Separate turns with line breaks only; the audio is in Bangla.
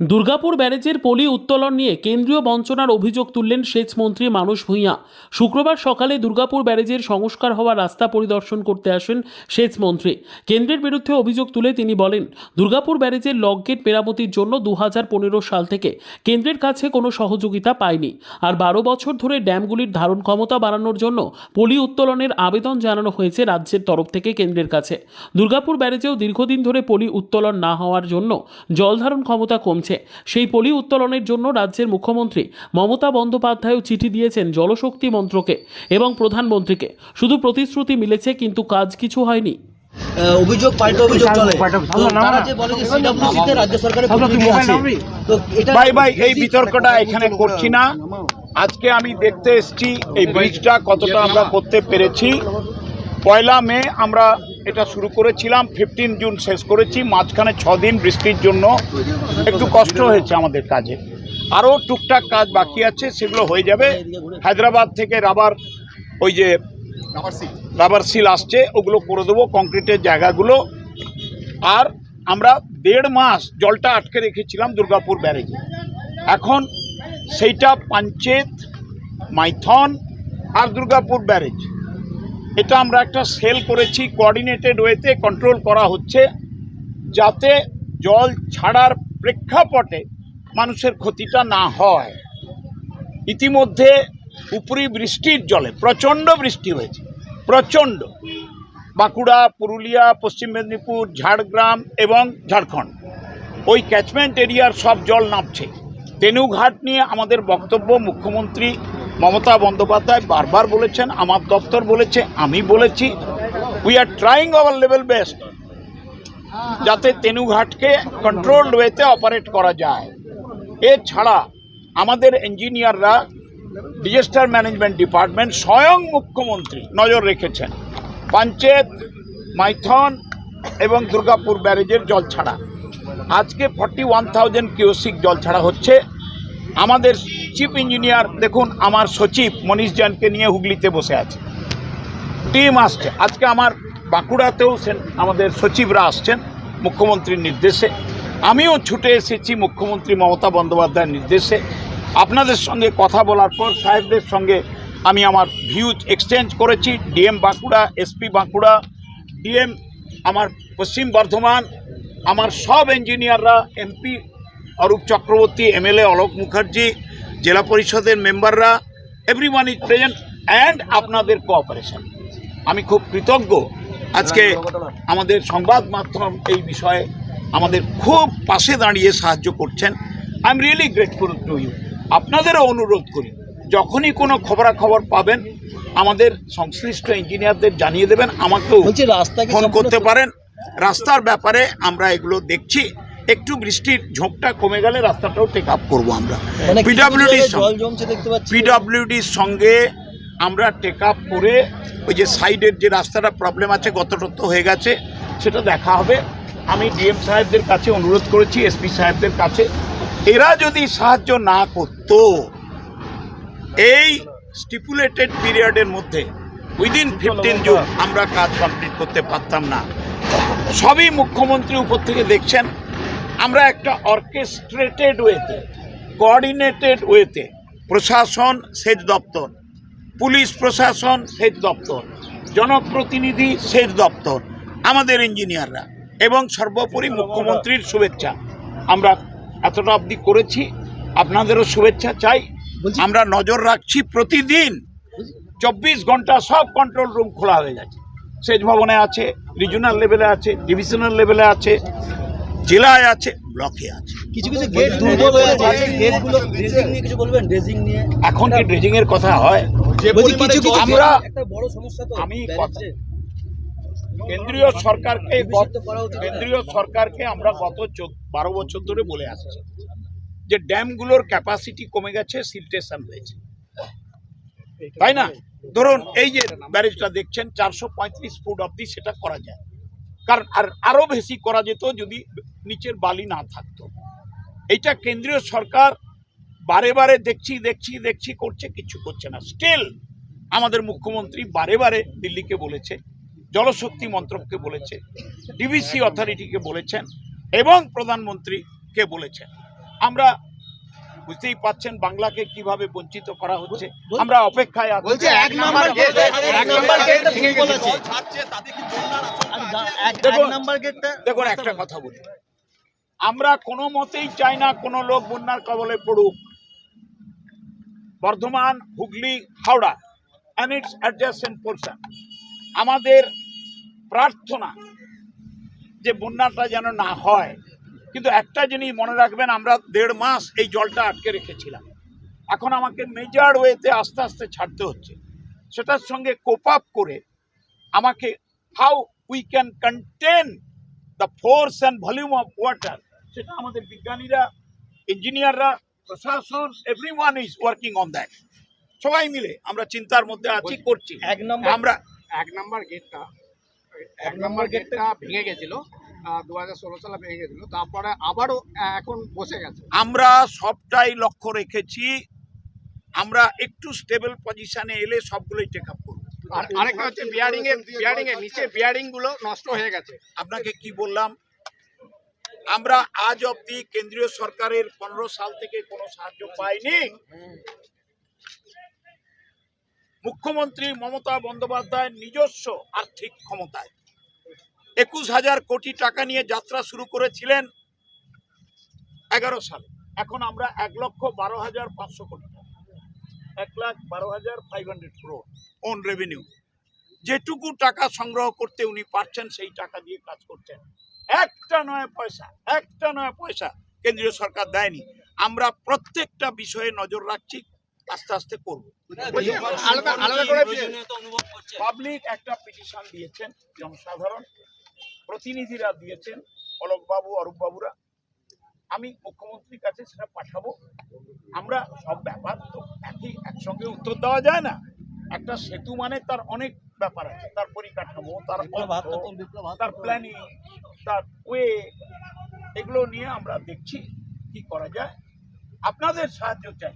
দুর্গাপুর ব্যারেজের পলি উত্তোলন নিয়ে কেন্দ্রীয় বঞ্চনার অভিযোগ তুললেন সেচমন্ত্রী মানুষ ভূঁইয়া। শুক্রবার সকালে দুর্গাপুর ব্যারেজের সংস্কার হওয়া রাস্তা পরিদর্শন করতে আসেন সেচমন্ত্রী। কেন্দ্রের বিরুদ্ধে অভিযোগ তুলে তিনি বলেন, দুর্গাপুর ব্যারেজের লকগেট মেরামতির জন্য দু হাজার পনেরো সাল থেকে কেন্দ্রের কাছে কোনো সহযোগিতা পায়নি। আর বারো বছর ধরে ড্যামগুলির ধারণ ক্ষমতা বাড়ানোর জন্য পলি উত্তোলনের আবেদন জানানো হয়েছে রাজ্যের তরফ থেকে কেন্দ্রের কাছে। দুর্গাপুর ব্যারেজেও দীর্ঘদিন ধরে পলি উত্তোলন না হওয়ার জন্য জল ধারণ ক্ষমতা কমছে। সেই পলি উত্তোলনের জন্য রাজ্যের মুখ্যমন্ত্রী মমতা বন্দ্যোপাধ্যায়ও চিঠি দিয়েছেন জলশক্তি মন্ত্রকে এবং প্রধানমন্ত্রীকে। শুধু প্রতিশ্রুতি মিলেছে কিন্তু কাজ কিছু হয়নি।
অভিযোগ পাল্টা অভিযোগ চলে। তারা যে বলে যে CWC রাজ্য সরকারের প্রতিনিধি আছে। তো এটা
ভাই ভাই এই বিতর্কটা এখানে করছি না। আজকে আমি দেখতে এসেছি এই ব্রিজটা কতটা আমরা করতে পেরেছি। পয়লা মে আমরা এটা শুরু করেছিলাম ফিফটিন জুন, শেষ করেছি, মাঝখানে দিন বৃষ্টির জন্য। একটু কষ্ট হয়েছে আমাদের কাজে। আরও টুকটাক কাজ বাকি আছে, সেগুলো হয়ে যাবে। হায়দ্রাবাদ থেকে রাবার, ওই যে রাবার সিল আসছে, ওগুলো করে দেবো, কংক্রিটের জায়গাগুলো। আর আমরা দেড় মাস জলটা আটকে রেখেছিলাম দুর্গাপুর ব্যারেজে। এখন সেইটা পাঞ্চেত, মাইথন আর দুর্গাপুর ব্যারেজ। এটা আমরা একটা সেল করেছি কোঅর্ডিনেটেড ওয়েতে কন্ট্রোল করা হচ্ছে, যাতে জল ছাড়ার প্রেক্ষাপটে মানুষের ক্ষতিটা না হয়। ইতিমধ্যে উপরি বৃষ্টির জলে, প্রচণ্ড বৃষ্টি হয়েছে, প্রচণ্ড। বাঁকুড়া, পুরুলিয়া, পশ্চিম মেদিনীপুর, ঝাড়গ্রাম এবং ঝাড়খণ্ড। ওই ক্যাচমেন্ট এরিয়ার সব জল নামছে। তেনুঘাট নিয়ে আমাদের বক্তব্য মুখ্যমন্ত্রী মমতা বন্দ্যোপাধ্যায় বারবার বলেছেন, আমার দপ্তর বলেছে, আমি বলেছি। We are trying our level best যাতে তেনুঘাটকে কন্ট্রোলড ওয়েতে অপারেট করা যায়। এছাড়া আমাদের ইঞ্জিনিয়াররা ডিজাস্টার ম্যানেজমেন্ট ডিপার্টমেন্ট স্বয়ং মুখ্যমন্ত্রী নজর রেখেছেন। পঞ্চায়েত, মাইথন এবং দুর্গাপুর ব্যারেজের জল ছাড়া। আজকে ফর্টি ওয়ান থাউজেন্ড কিউসিক জল ছাড়া হচ্ছে। আমাদের চিফ ইঞ্জিনিয়ার দেখুন, আমার সচিব মনীষ জানকে নিয়ে হুগলিতে বসে আছে। টিম আসছে। আজকে আমার বাঁকুড়াতেও আমাদের সচিবরা আসছেন মুখ্যমন্ত্রীর নির্দেশে। আমিও ছুটে এসেছি মুখ্যমন্ত্রী মমতা বন্দ্যোপাধ্যায়ের নির্দেশে। আপনাদের সঙ্গে কথা বলার পর সাহেবদের সঙ্গে আমি আমার ভিউজ এক্সচেঞ্জ করেছি। DM Bankura SP Bankura DM আমার পশ্চিম বর্ধমান, আমার সব ইঞ্জিনিয়াররা এমপি অরূপ চক্রবর্তী এমএলএ অলোক মুখার্জি জেলা পরিষদের মেম্বাররা এভরিওয়ান ইজ প্রেজেন্ট অ্যান্ড আপনাদের কোঅপারেশন আমি খুব কৃতজ্ঞ। আজকে আমাদের সংবাদ মাধ্যম এই বিষয়ে আমাদের খুব পাশে দাঁড়িয়ে সাহায্য করছেন। I am really grateful to you আপনাদেরও অনুরোধ করি যখনই কোনো খবরাখবর পাবেন আমাদের সংশ্লিষ্ট ইঞ্জিনিয়ারদের জানিয়ে দেবেন আমাকেও ফোন করতে পারেন। রাস্তার ব্যাপারে আমরা এগুলো দেখছি। একটু বৃষ্টির ঝোঁকটা কমে গেলে রাস্তাটাও টেক আপ করব আমরা।
মানে
পিডাব্লিউডির
পাচ্ছি?
পিডব্লিউডির সঙ্গে আমরা টেক আপ করে ওই যে সাইডের যে রাস্তাটা প্রবলেম আছে গত গতটত্ব হয়ে গেছে সেটা দেখা হবে। আমি ডিএম সাহেবদের কাছে অনুরোধ করেছি এসপি সাহেবদের কাছে। এরা যদি সাহায্য না করতো এই স্টিপুলেটেড পিরিয়ডের মধ্যে উইদিন ফিফটিন জুন আমরা কাজ কমপ্লিট করতে পারতাম না। সবই মুখ্যমন্ত্রী উপর থেকে দেখছেন। আমরা একটা অর্কেস্ট্রেটেড ওয়েতে কোঅর্ডিনেটেড ওয়েতে প্রশাসন সেচ দপ্তর পুলিশ প্রশাসন সেচ দপ্তর জনপ্রতিনিধি সেচ দপ্তর আমাদের ইঞ্জিনিয়াররা এবং সর্বোপরি মুখ্যমন্ত্রীর শুভেচ্ছা। আমরা এতটা অবধি করেছি। আপনাদেরও শুভেচ্ছা চাই। আমরা নজর রাখছি প্রতিদিন। চব্বিশ ঘণ্টা সব কন্ট্রোল রুম খোলা হয়ে গেছে। সেচ ভবনে আছে রিজনাল লেভেলে আছে ডিভিশনাল লেভেলে আছে। জেলায় আছে ব্লকে আছে।
কিছু কিছু গেট দুর্বল হয়ে আছে গেটগুলো ড্রেজিং নিয়ে কিছু বলবেন? ড্রেজিং নিয়ে?
এখন কি ড্রেজিং এর কথা হয়?
কিছু কিছু
আমরা-
একটা বড় সমস্যা তো
আমি। কেন্দ্রীয় সরকারকে? কেন্দ্রীয় সরকারকে আমরা গত বারো বছর ধরে বলে আসছি যে ড্যামগুলোর ক্যাপাসিটি কমে গেছে সিলটেশন হয়েছে। তাই না? ধরুন এই যে ব্যারেজটা দেখছেন চারশো পঁয়ত্রিশ ফুট অব্দি সেটা করা যায়। কারণ আর আরও বেশি করা যেত যদি নিচের বালি না থাকতো। এইটা কেন্দ্রীয় সরকার বারে বারে দেখছি দেখছি দেখছি করছে কিছু করছে না। স্টিল আমাদের মুখ্যমন্ত্রী বারে বারে দিল্লিকে বলেছে জলশক্তি মন্ত্রককে বলেছে ডিভিসি অথরিটিকে বলেছেন এবং প্রধানমন্ত্রীকে বলেছেন। আমরা বুঝতেই পাচ্ছেন বাংলাকে কীভাবে বঞ্চিত করা হচ্ছে। আমরা অপেক্ষায় আছি
এক নাম্বার গেট এক নাম্বার বলেছে।
দেখুন একটা কথা বলি। আমরা কোনো মতেই চাই না কোনো লোক বন্যার কবলে পড়ুক। Bardhaman, Hooghly, Howrah and its adjacent portion আমাদের প্রার্থনা যে বন্যাটা যেন না হয়। কিন্তু একটা জিনিস মনে রাখবেন, আমরা দেড় মাস এই জলটা আটকে রেখেছিলাম। এখন আমাকে মেজার ওয়েতে আস্তে আস্তে ছাড়তে হচ্ছে। সেটার সঙ্গে কোপ আপ করে আমাকে how we can contain the force and volume of water সেটা আমাদের বিজ্ঞানীরা ইঞ্জিনিয়াররা প্রশাসন every one is working on that সবাই মিলে আমরা চিন্তার মধ্যে আছি করছি।
এক নম্বর
আমরা
এক নম্বর গেটটা এক নম্বর গেটটা ভেঙে গেছিল দু হাজার ষোলো সালে ভেঙে গেছিল তারপরে আবারও এখন বসে গেছে।
আমরা সবটাই লক্ষ্য রেখেছি আমরা একটু স্টেবল পজিশনে এলে সবগুলোই টেক আপ করব।
আর আরেকটা হচ্ছে বিয়ারিং এর বিয়ারিং এর নিচে বিয়ারিংগুলো নষ্ট হয়ে গেছে।
আপনাকে কি বললাম? আমরা আজ অবধি কেন্দ্রীয় সরকারের পনেরো সাল থেকে কোনো সাহায্য পাইনি। মুখ্যমন্ত্রী মমতা বন্দ্যোপাধ্যায় নিজস্ব আর্থিক ক্ষমতায় একুশ হাজার কোটি টাকা নিয়ে যাত্রা শুরু করেছিলেন এগারো সালে। এখন আমরা এক লক্ষ বারো হাজার পাঁচশো কোটি। এক লাখ বারো হাজার five hundred crore own revenue যেটুকু টাকা সংগ্রহ করতে উনি পারছেন সেই টাকা দিয়ে কাজ করছেন। একটা নয় পয়সা একটা নয় পয়সা কেন্দ্রীয় সরকার দেয়নি। আমরা প্রত্যেকটা বিষয়ে নজর রাখছি আস্তে আস্তে করব।
করে
পাবলিক একটা পিটিশন দিয়েছেন জনসাধারণ। প্রতিনিধিরা দিয়েছেন অলোকবাবু অরূপবাবুরা। আমি মুখ্যমন্ত্রীর কাছে সেটা পাঠাবো। আমরা সব ব্যাপার তো একই একসঙ্গে উত্তর দেওয়া যায় না। একটা সেতু মানে তার অনেক ব্যাপার আছে তার পরিকাঠামো তার তার প্ল্যানিং তার ওয়ে এগুলো নিয়ে আমরা দেখছি কি করা যায়। আপনাদের সাহায্য চাই।